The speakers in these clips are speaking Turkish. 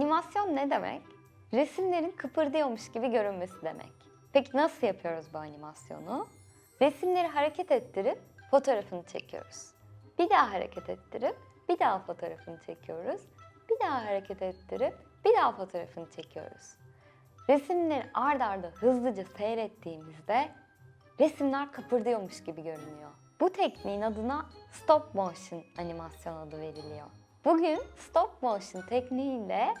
Animasyon ne demek? Resimlerin kıpırdıyormuş gibi görünmesi demek. Peki nasıl yapıyoruz bu animasyonu? Resimleri hareket ettirip fotoğrafını çekiyoruz. Bir daha hareket ettirip bir daha fotoğrafını çekiyoruz. Bir daha hareket ettirip bir daha fotoğrafını çekiyoruz. Resimleri ard arda hızlıca seyrettiğimizde resimler kıpırdıyormuş gibi görünüyor. Bu tekniğin adına stop motion animasyon adı veriliyor. Bugün stop motion tekniğiyle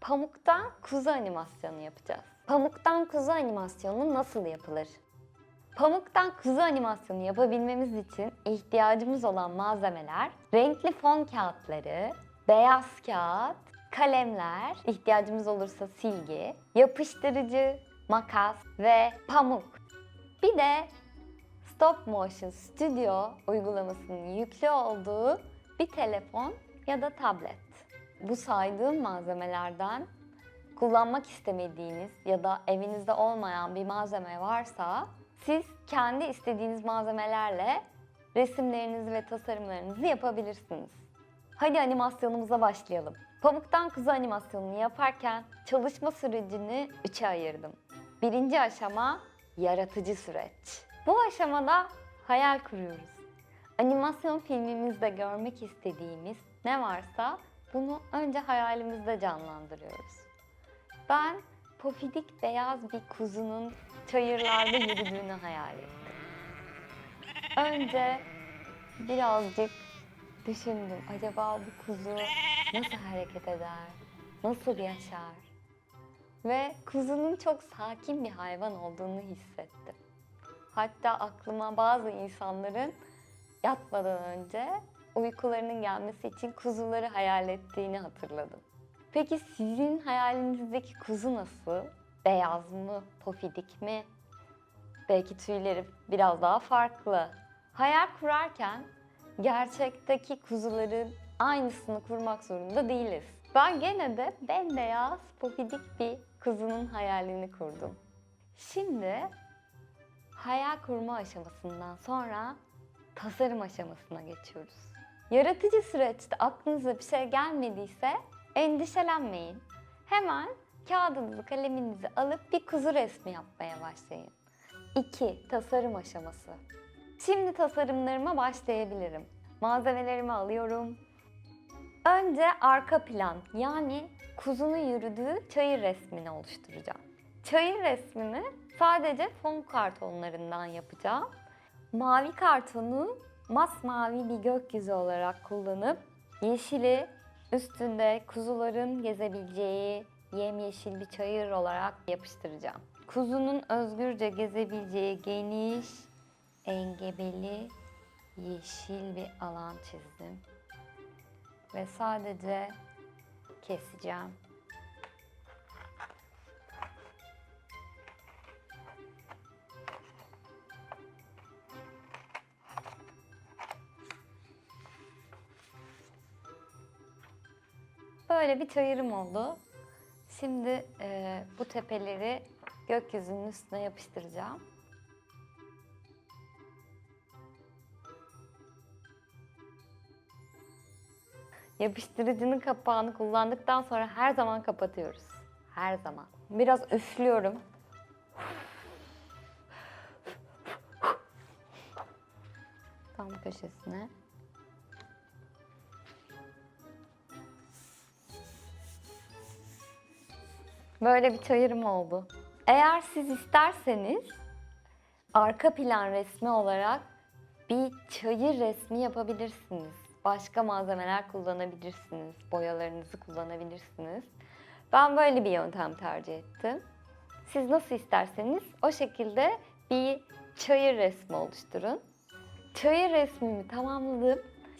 pamuktan kuzu animasyonu yapacağız. Pamuktan kuzu animasyonu nasıl yapılır? Pamuktan kuzu animasyonu yapabilmemiz için ihtiyacımız olan malzemeler renkli fon kağıtları, beyaz kağıt, kalemler, ihtiyacımız olursa silgi, yapıştırıcı, makas ve pamuk. Bir de Stop Motion Studio uygulamasının yüklü olduğu bir telefon ya da tablet. Bu saydığım malzemelerden kullanmak istemediğiniz ya da evinizde olmayan bir malzeme varsa siz kendi istediğiniz malzemelerle resimlerinizi ve tasarımlarınızı yapabilirsiniz. Hadi animasyonumuza başlayalım. Pamuktan kuzu animasyonunu yaparken çalışma sürecini üçe ayırdım. Birinci aşama yaratıcı süreç. Bu aşamada hayal kuruyoruz. Animasyon filmimizde görmek istediğimiz ne varsa bunu önce hayalimizde canlandırıyoruz. Ben pofidik beyaz bir kuzunun çayırlarda yürüdüğünü hayal ettim. Önce birazcık düşündüm. Acaba bu kuzu nasıl hareket eder? Nasıl yaşar? Ve kuzunun çok sakin bir hayvan olduğunu hissettim. Hatta aklıma bazı insanların yatmadan önce uykularının gelmesi için kuzuları hayal ettiğini hatırladım. Peki sizin hayalinizdeki kuzu nasıl? Beyaz mı? Pofidik mi? Belki tüyleri biraz daha farklı. Hayal kurarken gerçekteki kuzuların aynısını kurmak zorunda değiliz. Ben gene de bembeyaz, pofidik bir kuzunun hayalini kurdum. Şimdi hayal kurma aşamasından sonra tasarım aşamasına geçiyoruz. Yaratıcı süreçte aklınıza bir şey gelmediyse endişelenmeyin. Hemen kağıdınızı, kaleminizi alıp bir kuzu resmi yapmaya başlayın. 2. Tasarım aşaması. Şimdi tasarımlarıma başlayabilirim. Malzemelerimi alıyorum. Önce arka plan yani kuzunun yürüdüğü çayır resmini oluşturacağım. Çayır resmini sadece fon kartonlarından yapacağım. Mavi kartonu masmavi bir gökyüzü olarak kullanıp yeşili üstünde kuzuların gezebileceği yemyeşil bir çayır olarak yapıştıracağım. Kuzunun özgürce gezebileceği geniş, engebeli, yeşil bir alan çizdim. Ve sadece keseceğim. Böyle bir çayırım oldu. Şimdi e, bu tepeleri gökyüzünün üstüne yapıştıracağım. Yapıştırıcının kapağını kullandıktan sonra her zaman kapatıyoruz. Her zaman. Biraz üflüyorum. Tam köşesine. Böyle bir çayırım oldu. Eğer siz isterseniz arka plan resmi olarak bir çayır resmi yapabilirsiniz. Başka malzemeler kullanabilirsiniz. Boyalarınızı kullanabilirsiniz. Ben böyle bir yöntem tercih ettim. Siz nasıl isterseniz o şekilde bir çayır resmi oluşturun. Çayır resmimi tamamladım.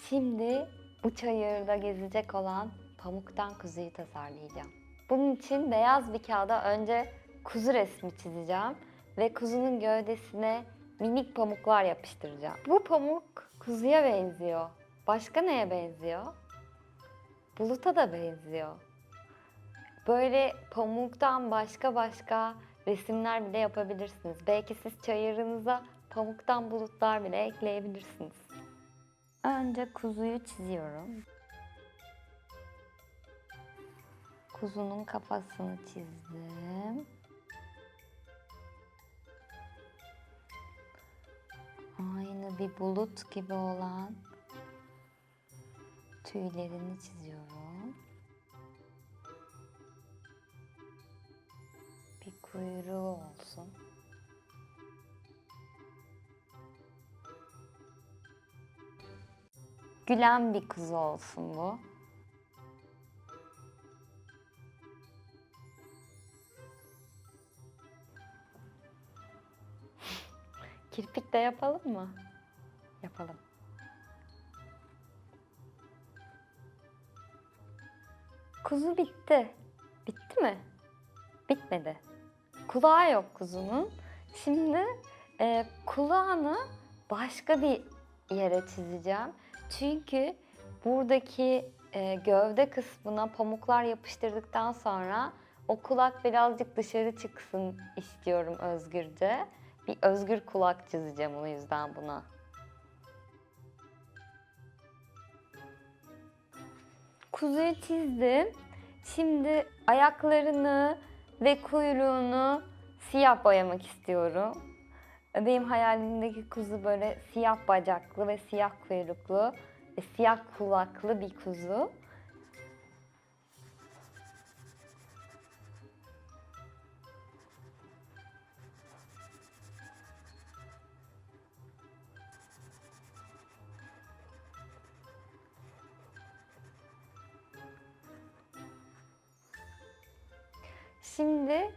Şimdi bu çayırda gezecek olan pamuktan kuzuyu tasarlayacağım. Bunun için beyaz bir kağıda önce kuzu resmi çizeceğim ve kuzunun gövdesine minik pamuklar yapıştıracağım. Bu pamuk kuzuya benziyor. Başka neye benziyor? Buluta da benziyor. Böyle pamuktan başka başka resimler bile yapabilirsiniz. Belki siz çayırınıza pamuktan bulutlar bile ekleyebilirsiniz. Önce kuzuyu çiziyorum. Kuzunun kafasını çizdim. Aynı bir bulut gibi olan tüylerini çiziyorum. Bir kuyruğu olsun. Gülen bir kuzu olsun bu. Kirpik de yapalım mı? Yapalım. Kuzu bitti. Bitti mi? Bitmedi. Kulağı yok kuzunun. Şimdi e, kulağını başka bir yere çizeceğim. Çünkü buradaki e, gövde kısmına pamuklar yapıştırdıktan sonra o kulak birazcık dışarı çıksın istiyorum özgürce. Bir özgür kulak çizeceğim o yüzden buna. Kuzuyu çizdim. Şimdi ayaklarını ve kuyruğunu siyah boyamak istiyorum. Benim hayalimdeki kuzu böyle siyah bacaklı ve siyah kuyruklu ve siyah kulaklı bir kuzu. Şimdi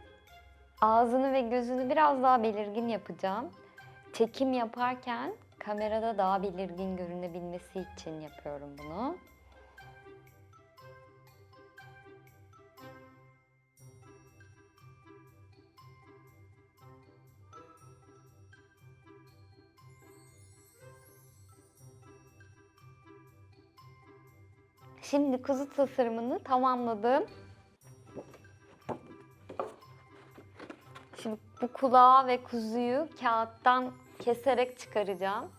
ağzını ve gözünü biraz daha belirgin yapacağım. Çekim yaparken kamerada daha belirgin görünebilmesi için yapıyorum bunu. Şimdi kuzu tasarımını tamamladım. Bu kulağı ve kuzuyu kağıttan keserek çıkaracağım.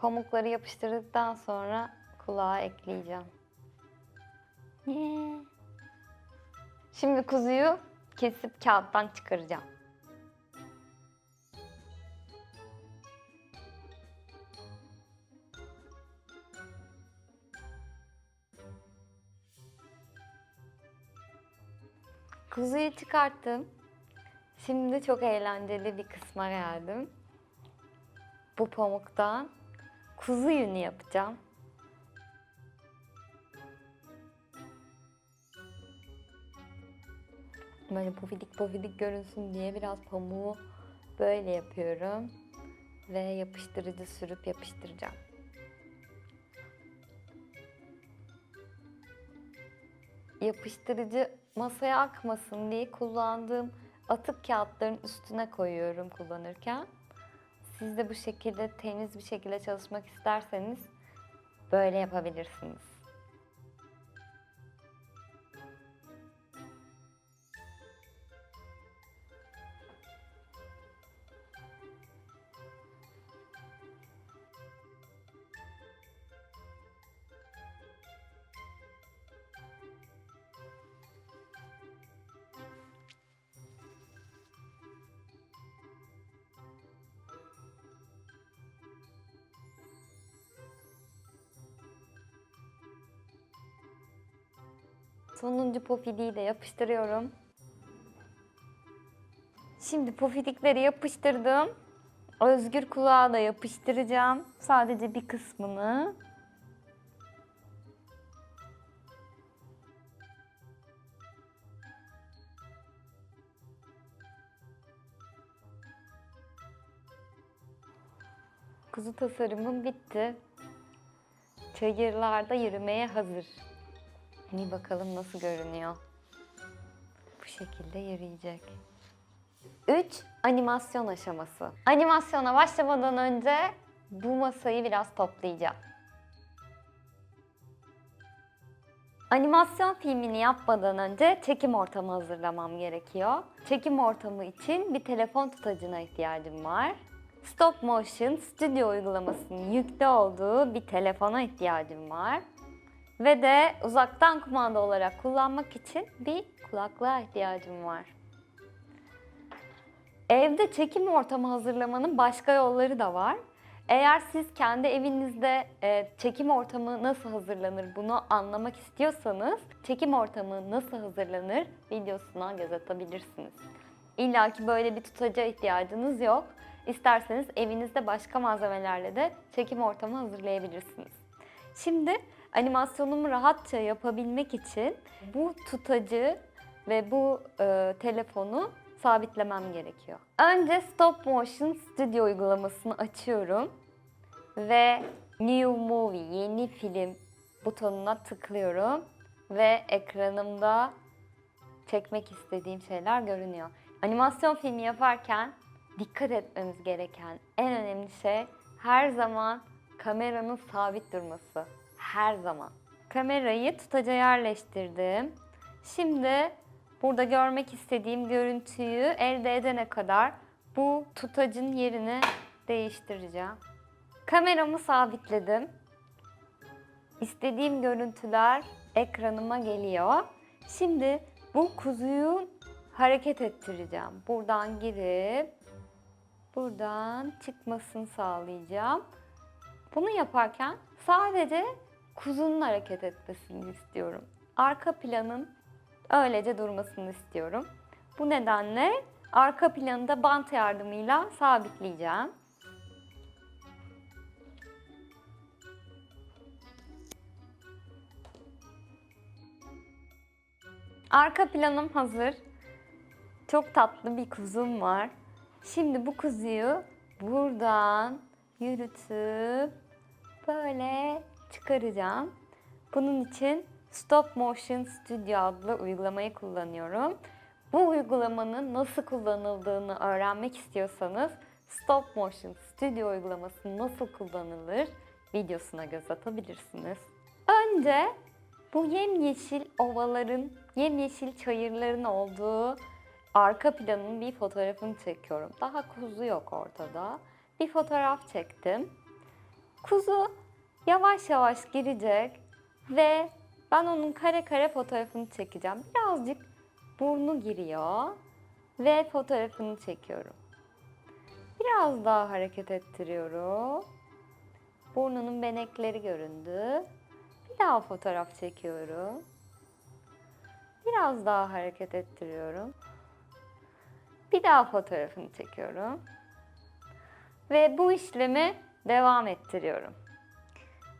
Pamukları yapıştırdıktan sonra kulağı ekleyeceğim. Şimdi kuzuyu kesip kağıttan çıkaracağım. Kuzuyu çıkarttım. Şimdi çok eğlenceli bir kısma geldim. Bu pamuktan kuzu yünü yapacağım. Böyle pofidik pofidik görünsün diye biraz pamuğu böyle yapıyorum. Ve yapıştırıcı sürüp yapıştıracağım. yapıştırıcı masaya akmasın diye kullandığım atık kağıtların üstüne koyuyorum kullanırken. Siz de bu şekilde temiz bir şekilde çalışmak isterseniz böyle yapabilirsiniz. Sonuncu pofidiği de yapıştırıyorum. Şimdi pofidikleri yapıştırdım. Özgür kulağı da yapıştıracağım. Sadece bir kısmını. Kuzu tasarımım bitti. Çayırlarda yürümeye hazır. Bir bakalım nasıl görünüyor. Bu şekilde yürüyecek. 3. Animasyon aşaması. Animasyona başlamadan önce bu masayı biraz toplayacağım. Animasyon filmini yapmadan önce çekim ortamı hazırlamam gerekiyor. Çekim ortamı için bir telefon tutacına ihtiyacım var. Stop Motion Studio uygulamasının yüklü olduğu bir telefona ihtiyacım var. Ve de uzaktan kumanda olarak kullanmak için bir kulaklığa ihtiyacım var. Evde çekim ortamı hazırlamanın başka yolları da var. Eğer siz kendi evinizde e, çekim ortamı nasıl hazırlanır bunu anlamak istiyorsanız çekim ortamı nasıl hazırlanır videosuna göz atabilirsiniz. İlla ki böyle bir tutaca ihtiyacınız yok. İsterseniz evinizde başka malzemelerle de çekim ortamı hazırlayabilirsiniz. Şimdi animasyonumu rahatça yapabilmek için bu tutacı ve bu e, telefonu sabitlemem gerekiyor. Önce Stop Motion Studio uygulamasını açıyorum ve New Movie, yeni film butonuna tıklıyorum ve ekranımda çekmek istediğim şeyler görünüyor. Animasyon filmi yaparken dikkat etmemiz gereken en önemli şey her zaman kameranın sabit durması. Her zaman. Kamerayı tutaca yerleştirdim. Şimdi burada görmek istediğim görüntüyü elde edene kadar bu tutacın yerini değiştireceğim. Kameramı sabitledim. İstediğim görüntüler ekranıma geliyor. Şimdi bu kuzuyu hareket ettireceğim. Buradan girip buradan çıkmasını sağlayacağım. Bunu yaparken sadece kuzunun hareket etmesini istiyorum. Arka planın öylece durmasını istiyorum. Bu nedenle arka planı da bant yardımıyla sabitleyeceğim. Arka planım hazır. Çok tatlı bir kuzum var. Şimdi bu kuzuyu buradan yürütüp böyle çıkaracağım. Bunun için Stop Motion Studio adlı uygulamayı kullanıyorum. Bu uygulamanın nasıl kullanıldığını öğrenmek istiyorsanız Stop Motion Studio uygulaması nasıl kullanılır videosuna göz atabilirsiniz. Önce bu yemyeşil ovaların, yemyeşil çayırların olduğu arka planın bir fotoğrafını çekiyorum. Daha kuzu yok ortada. Bir fotoğraf çektim. Kuzu yavaş yavaş girecek ve ben onun kare kare fotoğrafını çekeceğim. Birazcık burnu giriyor ve fotoğrafını çekiyorum. Biraz daha hareket ettiriyorum. Burnunun benekleri göründü. Bir daha fotoğraf çekiyorum. Biraz daha hareket ettiriyorum. Bir daha fotoğrafını çekiyorum. Ve bu işlemi devam ettiriyorum.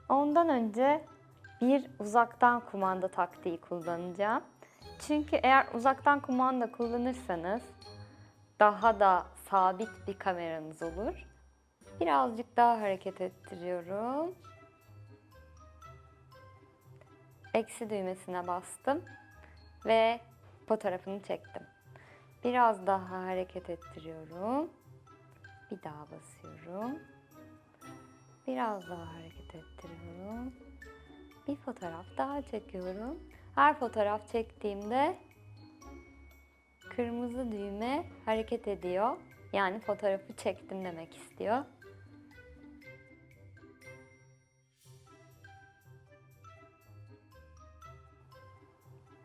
Ondan önce bir uzaktan kumanda taktiği kullanacağım. Çünkü eğer uzaktan kumanda kullanırsanız daha da sabit bir kameranız olur. Birazcık daha hareket ettiriyorum. Eksi düğmesine bastım ve fotoğrafını çektim. Biraz daha hareket ettiriyorum. Bir daha basıyorum. Biraz daha hareket ettiriyorum. Bir fotoğraf daha çekiyorum. Her fotoğraf çektiğimde kırmızı düğme hareket ediyor. Yani fotoğrafı çektim demek istiyor.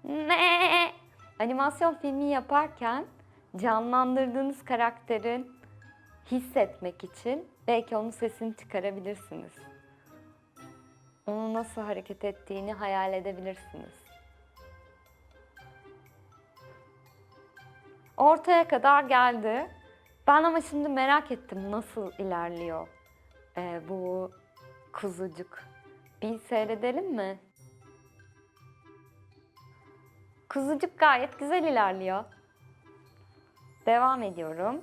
Ne? Animasyon filmi yaparken canlandırdığınız karakterin hissetmek için belki onun sesini çıkarabilirsiniz. Onun nasıl hareket ettiğini hayal edebilirsiniz. Ortaya kadar geldi. Ben ama şimdi merak ettim nasıl ilerliyor ee, bu kuzucuk. Bir seyredelim mi? Kuzucuk gayet güzel ilerliyor. Devam ediyorum.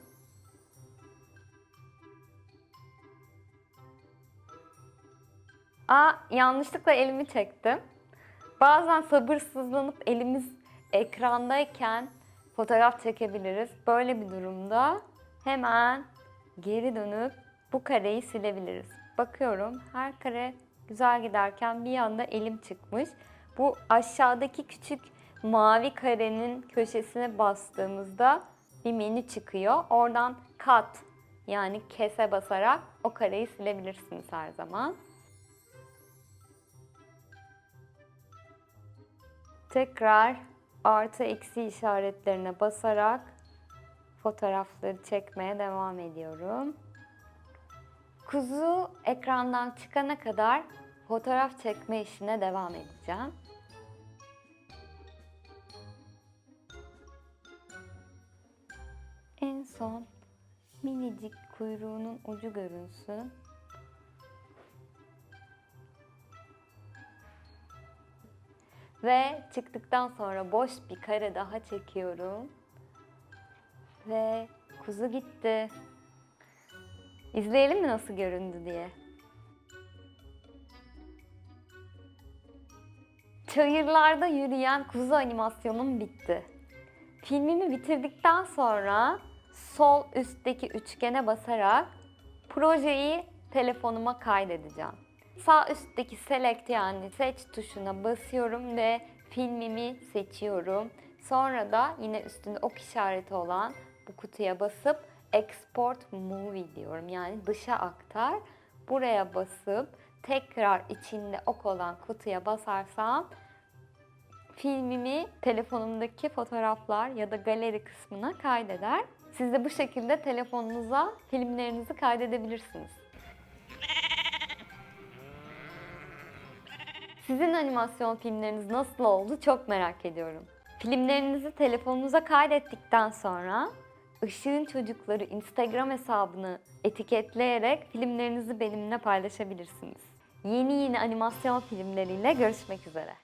Aa, yanlışlıkla elimi çektim. Bazen sabırsızlanıp elimiz ekrandayken fotoğraf çekebiliriz. Böyle bir durumda hemen geri dönüp bu kareyi silebiliriz. Bakıyorum her kare güzel giderken bir anda elim çıkmış. Bu aşağıdaki küçük mavi karenin köşesine bastığımızda bir menü çıkıyor. Oradan kat yani kese basarak o kareyi silebilirsiniz her zaman. Tekrar artı eksi işaretlerine basarak fotoğrafları çekmeye devam ediyorum. Kuzu ekrandan çıkana kadar fotoğraf çekme işine devam edeceğim. En son minicik kuyruğunun ucu görünsün. Ve çıktıktan sonra boş bir kare daha çekiyorum. Ve kuzu gitti. İzleyelim mi nasıl göründü diye. Çayırlarda yürüyen kuzu animasyonum bitti. Filmimi bitirdikten sonra sol üstteki üçgene basarak projeyi telefonuma kaydedeceğim. Sağ üstteki select yani seç tuşuna basıyorum ve filmimi seçiyorum. Sonra da yine üstünde ok işareti olan bu kutuya basıp export movie diyorum. Yani dışa aktar. Buraya basıp tekrar içinde ok olan kutuya basarsam filmimi telefonumdaki fotoğraflar ya da galeri kısmına kaydeder. Siz de bu şekilde telefonunuza filmlerinizi kaydedebilirsiniz. Sizin animasyon filmleriniz nasıl oldu çok merak ediyorum. Filmlerinizi telefonunuza kaydettikten sonra Işığın Çocukları Instagram hesabını etiketleyerek filmlerinizi benimle paylaşabilirsiniz. Yeni yeni animasyon filmleriyle görüşmek üzere.